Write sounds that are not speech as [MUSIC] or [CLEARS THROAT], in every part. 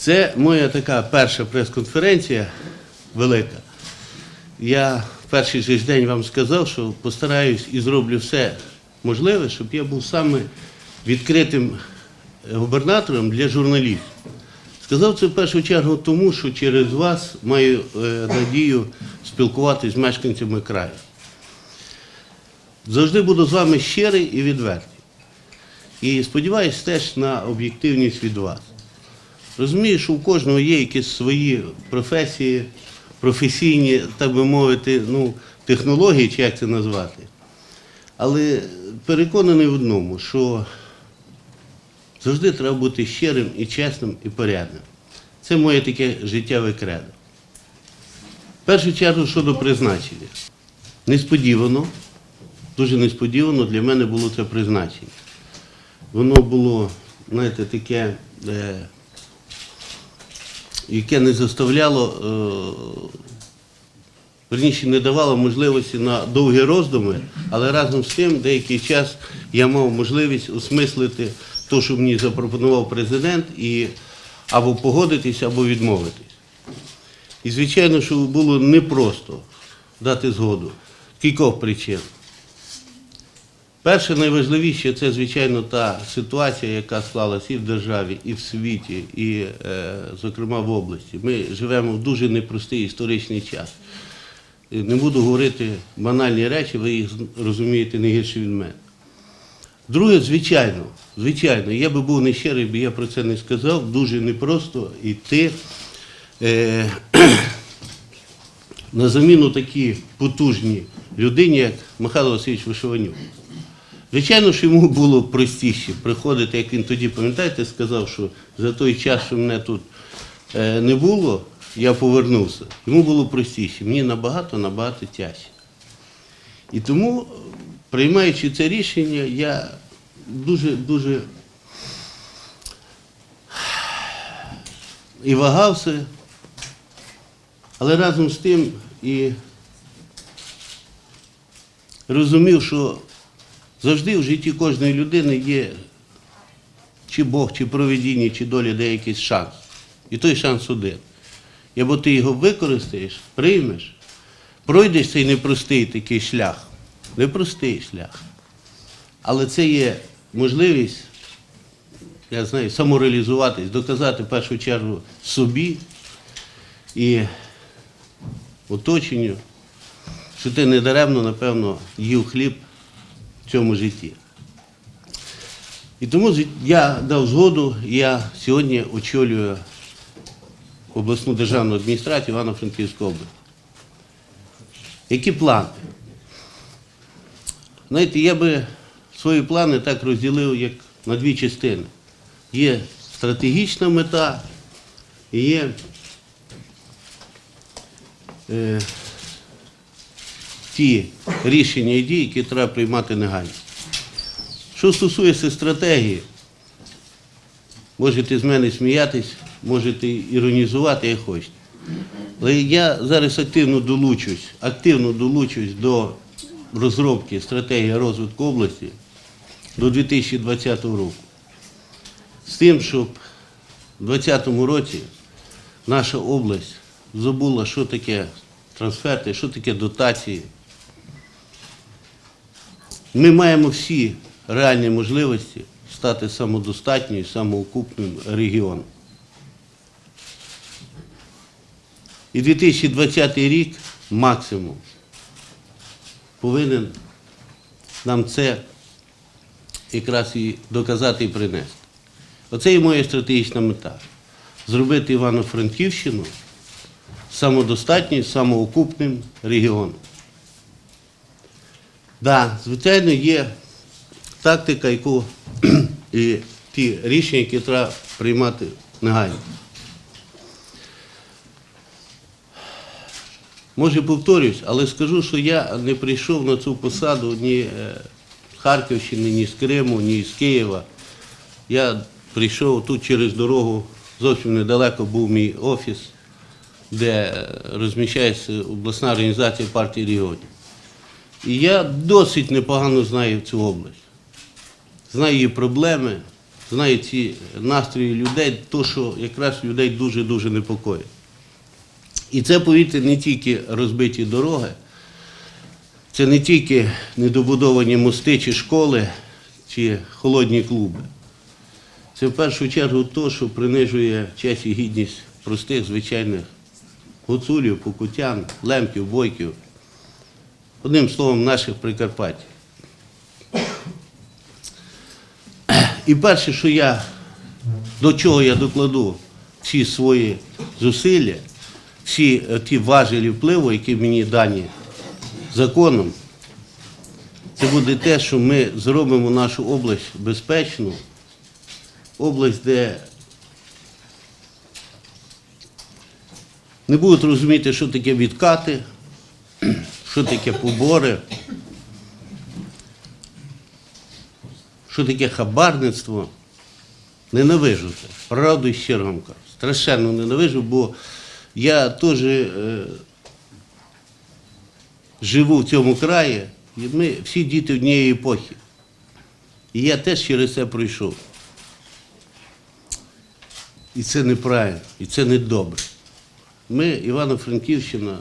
Це моя така перша прес-конференція велика. Я перший же день вам сказав, що постараюсь і зроблю все можливе, щоб я був саме відкритим губернатором для журналістів. Сказав це в першу чергу тому, що через вас маю е, надію спілкуватися з мешканцями краю. Завжди буду з вами щирий і відвертий. І сподіваюся теж на об'єктивність від вас. Розумію, що у кожного є якісь свої професії, професійні, так би мовити, ну, технології, чи як це назвати. Але переконаний в одному, що завжди треба бути щирим і чесним і порядним. Це моє таке життєве кредо. В першу чергу щодо призначення. Несподівано, дуже несподівано для мене було це призначення. Воно було, знаєте, таке, е, яке не заставляло, е, верніше не давало можливості на довгі роздуми, але разом з тим деякий час я мав можливість осмислити те, що мені запропонував президент, і або погодитись, або відмовитись. І звичайно, що було непросто дати згоду. Кількох причин. Перше найважливіше це, звичайно, та ситуація, яка склалася і в державі, і в світі, і, е, зокрема, в області. Ми живемо в дуже непростий історичний час. Не буду говорити банальні речі, ви їх розумієте не гірше від мене. Друге, звичайно, звичайно, я би був нещирий, бо я про це не сказав, дуже непросто йти е, [CLEARS THROAT] на заміну такій потужній людині, як Михайло Васильович Вишиванюк. Звичайно, що йому було простіше приходити, як він тоді, пам'ятаєте, сказав, що за той час, що мене тут е, не було, я повернувся. Йому було простіше, мені набагато, набагато тяжче. І тому, приймаючи це рішення, я дуже, дуже і вагався, але разом з тим і розумів, що завжди в житті кожної людини є чи Бог, чи провидіння, чи доля де якийсь шанс. І той шанс один. І або ти його використаєш, приймеш, пройдеш цей непростий такий шлях, непростий шлях. Але це є можливість, я знаю, самореалізуватись, доказати в першу чергу собі і оточенню, що ти недаремно, напевно, їв хліб цьому житті. І тому я дав згоду, я сьогодні очолюю обласну державну адміністрацію Івано-Франківської області. Які плани? Знаєте, я би свої плани так розділив, як на дві частини. Є стратегічна мета і є е, ті рішення і дії, які треба приймати негайно. Що стосується стратегії, можете з мене сміятись, можете іронізувати, як хочете. Але я зараз активно долучусь, активно долучусь до розробки стратегії розвитку області до 2020 року. З тим, щоб у 2020 році наша область забула, що таке трансферти, що таке дотації. Ми маємо всі реальні можливості стати самодостатньою, самоокупним регіоном. І 2020 рік максимум повинен нам це якраз і доказати і принести. Оце і моя стратегічна мета. Зробити Івано-Франківщину самодостатньою, самоокупним регіоном. Да, звичайно, є тактика, яку [CLEARS THROAT] і ті рішення, які треба приймати негайно. Може, повторюсь, але скажу, що я не прийшов на цю посаду ні е, з Харківщини, ні з Криму, ні з Києва. Я прийшов тут через дорогу, зовсім недалеко був мій офіс, де е, розміщається обласна організація партії регіонів. І я досить непогано знаю цю область. Знаю її проблеми, знаю ці настрої людей, то, що якраз людей дуже-дуже непокоїть. І це, повірте, не тільки розбиті дороги, це не тільки недобудовані мости чи школи, чи холодні клуби. Це в першу чергу то, що принижує честь і гідність простих, звичайних гуцулів, покутян, лемків, бойків. Одним словом, наших Прикарпаттів. І перше, що я, до чого я докладу всі свої зусилля, всі е, ті важелі впливу, які мені дані законом, це буде те, що ми зробимо нашу область безпечну, область, де не будуть розуміти, що таке відкати, що таке побори, що таке хабарництво. Ненавижу це. Правду і щиро вам кажу. Страшенно ненавижу, бо я теж е, живу в цьому краї, і ми всі діти однієї епохи. І я теж через це пройшов. І це неправильно, і це не добре. Ми, Івано-Франківщина,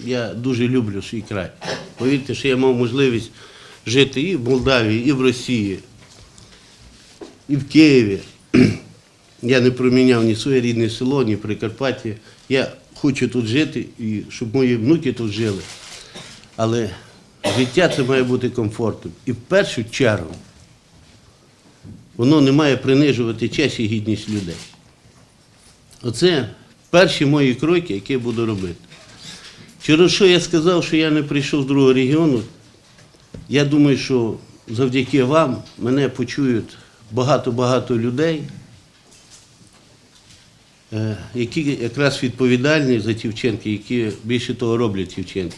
я дуже люблю свій край. Повірте, що я мав можливість жити і в Молдавії, і в Росії, і в Києві. [CLEARS THROAT] Я не проміняв ні своє рідне село, ні Прикарпаття. Я хочу тут жити і щоб мої внуки тут жили. Але життя це має бути комфортним. І в першу чергу воно не має принижувати честь і гідність людей. Оце перші мої кроки, які я буду робити. Через що я сказав, що я не прийшов з другого регіону, я думаю, що завдяки вам мене почують багато-багато людей, е, які якраз відповідальні за ті вчинки, які більше того роблять ті вчинки.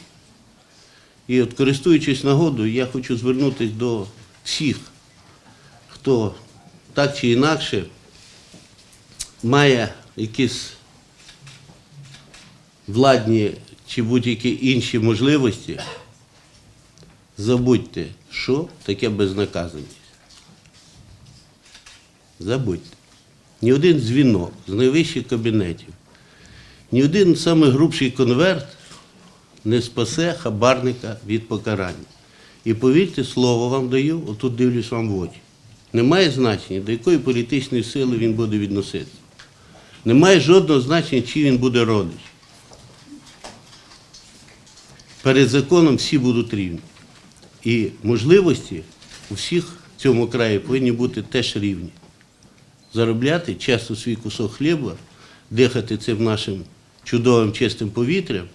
І от користуючись нагодою, я хочу звернутися до всіх, хто так чи інакше має якісь владні чи будь-які інші можливості, забудьте, що таке безнаказаність. Забудьте. Ні один дзвінок з найвищих кабінетів, ні один саме грубший конверт не спасе хабарника від покарання. І повірте, слово вам даю, отут дивлюсь вам в очі. Немає значення, до якої політичної сили він буде відноситися. Немає жодного значення, чи він буде родич. Перед законом всі будуть рівні. І можливості у всіх в цьому краї повинні бути теж рівні. Заробляти чесно свій кусок хліба, дихати цим нашим чудовим чистим повітрям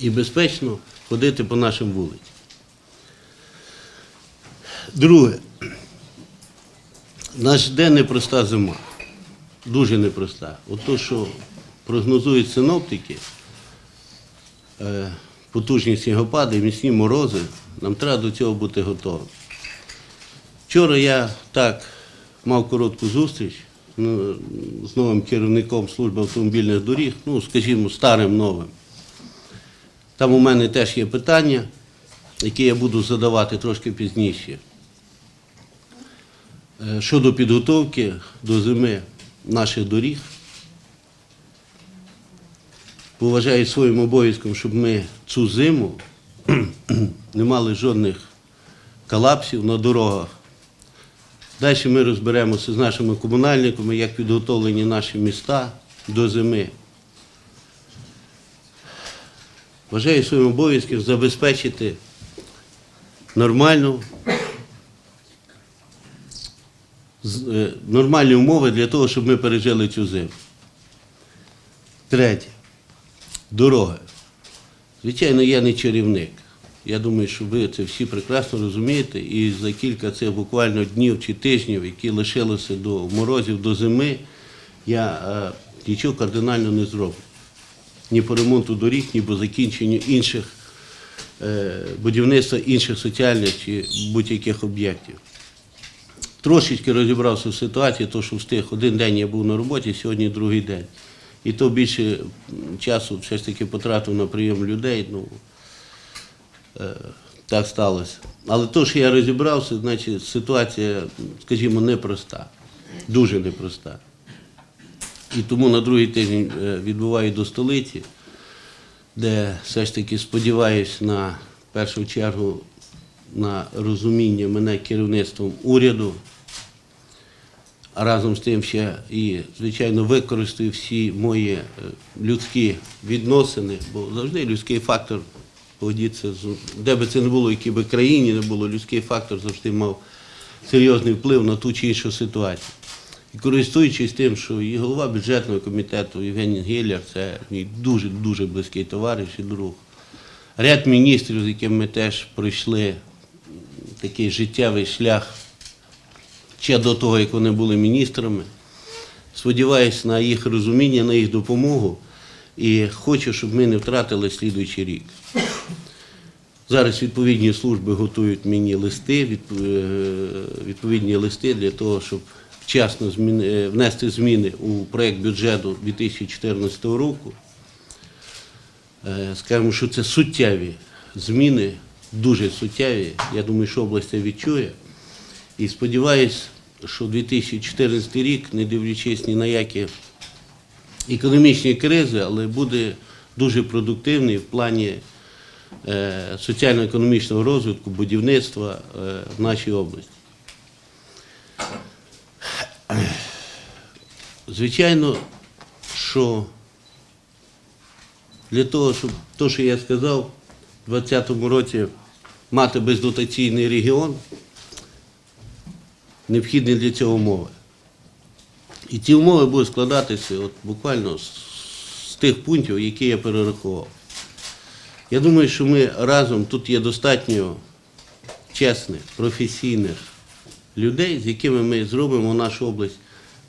і безпечно ходити по нашим вулицям. Друге, нас жде непроста зима. Дуже непроста. От то, що прогнозують синоптики, е, потужні снігопади, міцні морози, нам треба до цього бути готовим. Вчора я так мав коротку зустріч ну, з новим керівником служби автомобільних доріг, ну, скажімо, старим новим. Там у мене теж є питання, які я буду задавати трошки пізніше. Е, Щодо підготовки до зими наших доріг, поважаю своїм обов'язком, щоб ми цю зиму [CLEARS THROAT] не мали жодних колапсів на дорогах. Далі ми розберемося з нашими комунальниками, як підготовлені наші міста до зими. Вважаю своїм обов'язком забезпечити нормальну, е, нормальні умови для того, щоб ми пережили цю зиму. Третє. Дороги. Звичайно, я не чарівник. Я думаю, що ви це всі прекрасно розумієте. І за кілька цих буквально днів чи тижнів, які лишилися до морозів, до зими, я е, нічого кардинально не зроблю. Ні по ремонту доріг, ні по закінченню інших е, будівництва інших соціальних чи будь-яких об'єктів. Трошечки розібрався в ситуації, то що встиг один день я був на роботі, сьогодні другий день. І то більше часу все ж таки потратив на прийом людей. Ну, е, так сталося. Але то, що я розібрався, значить ситуація, скажімо, непроста. Дуже непроста. І тому на другий тиждень е, відбуваю до столиці, де все ж таки сподіваюся на першу чергу на розуміння мене керівництвом уряду, разом з тим ще і, звичайно, використаю всі мої е, людські відносини, бо завжди людський фактор поведіться, де би це не було, якій би країні не було, людський фактор завжди мав серйозний вплив на ту чи іншу ситуацію. І користуючись тим, що і голова бюджетного комітету Євгеній Гілляр це мій дуже-дуже близький товариш і друг. Ряд міністрів, з якими ми теж пройшли такий життєвий шлях ще до того, як вони були міністрами. Сподіваюсь на їх розуміння, на їх допомогу. І хочу, щоб ми не втратили слідуючий рік. Зараз відповідні служби готують мені листи, е, відповідні листи для того, щоб вчасно е, внести зміни у проєкт бюджету 2014 року. Е, Скажемо, що це суттєві зміни, дуже суттєві. Я думаю, що область це відчує. І сподіваюся, що 2014 рік, не дивлячись ні на які економічні кризи, але буде дуже продуктивний в плані е, соціально-економічного розвитку, будівництва е, в нашій області. Звичайно, що для того, щоб те, що я сказав, у 2020 році мати бездотаційний регіон, необхідні для цього умови. І ці умови будуть складатися от буквально з, з тих пунктів, які я перерахував. Я думаю, що ми разом тут є достатньо чесних, професійних людей, з якими ми зробимо нашу область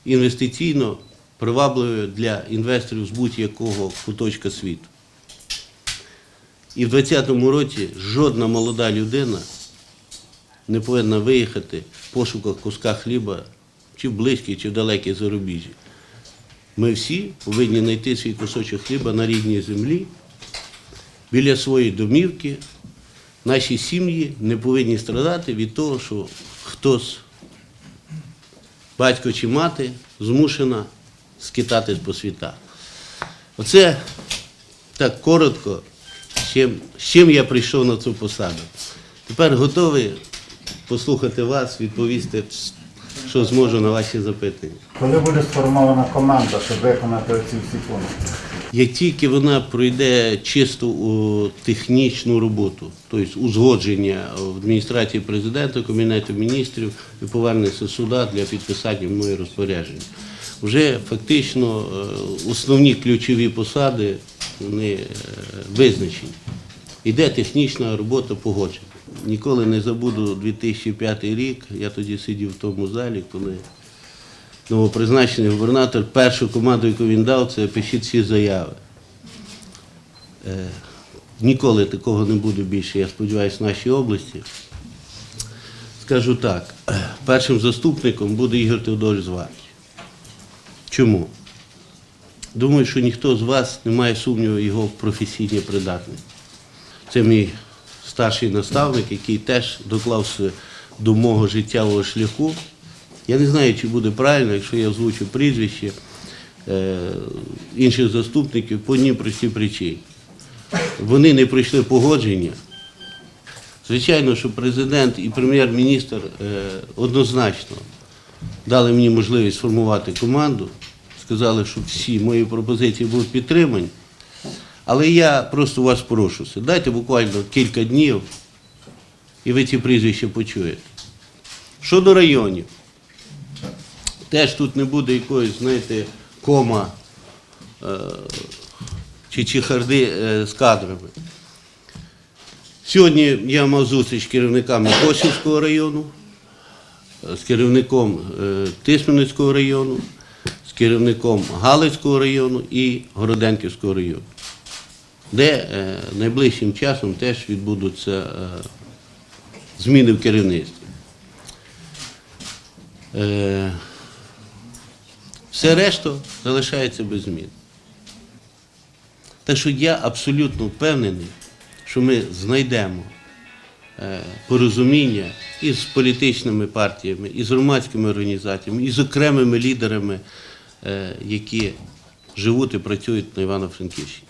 інвестиційно привабливою для інвесторів з будь-якого куточка світу. І в 2020 році жодна молода людина не повинна виїхати в пошуках куска хліба чи в близькій, чи в далекій зарубіжжі. Ми всі повинні знайти свій кусочок хліба на рідній землі, біля своєї домівки. Наші сім'ї не повинні страдати від того, що хтось, батько чи мати, змушена скитатись по світах. Оце так коротко, з чим, чим я прийшов на цю посаду. Тепер готовий послухати вас, відповісти, що зможу на ваші запитання. Коли буде сформована команда, щоб виконати ці всі пункти? Як тільки вона пройде чисто у технічну роботу, тобто узгодження в адміністрації президента, Кабінету міністрів і повернеться сюди для підписання моєї розпорядження. Вже фактично е, основні ключові посади вони е, визначені. Іде технічна робота погодження. Ніколи не забуду 2005 рік, я тоді сидів в тому залі, коли новопризначений губернатор, першу команду, яку він дав, це пишіть всі заяви. Е, ніколи такого не буде більше, я сподіваюся, в нашій області. Скажу так, першим заступником буде Ігор Теодорович Зварич. Чому? Думаю, що ніхто з вас не має сумніву його в професійній придатності. Це мій старший наставник, який теж доклався до мого життєвого шляху. Я не знаю, чи буде правильно, якщо я озвучу прізвище е, інших заступників по одній простій причині. Вони не пройшли погодження. Звичайно, що президент і прем'єр-міністр е, однозначно дали мені можливість сформувати команду, сказали, що всі мої пропозиції будуть підтримані. Але я просто вас прошуся. Дайте буквально кілька днів, і ви ці прізвища почуєте. Щодо районів, теж тут не буде якоїсь, знаєте, кома е, чи чехарди е, з кадрами. Сьогодні я мав зустріч з керівниками Косівського району, е, з керівником е, Тисменницького району, з керівником Галицького району і Городенківського району, де е, найближчим часом теж відбудуться е, зміни в керівництві. Е, Все решта залишається без змін. Так що я абсолютно впевнений, що ми знайдемо порозуміння із політичними партіями, із громадськими організаціями, із окремими лідерами, які живуть і працюють на Івано-Франківщині.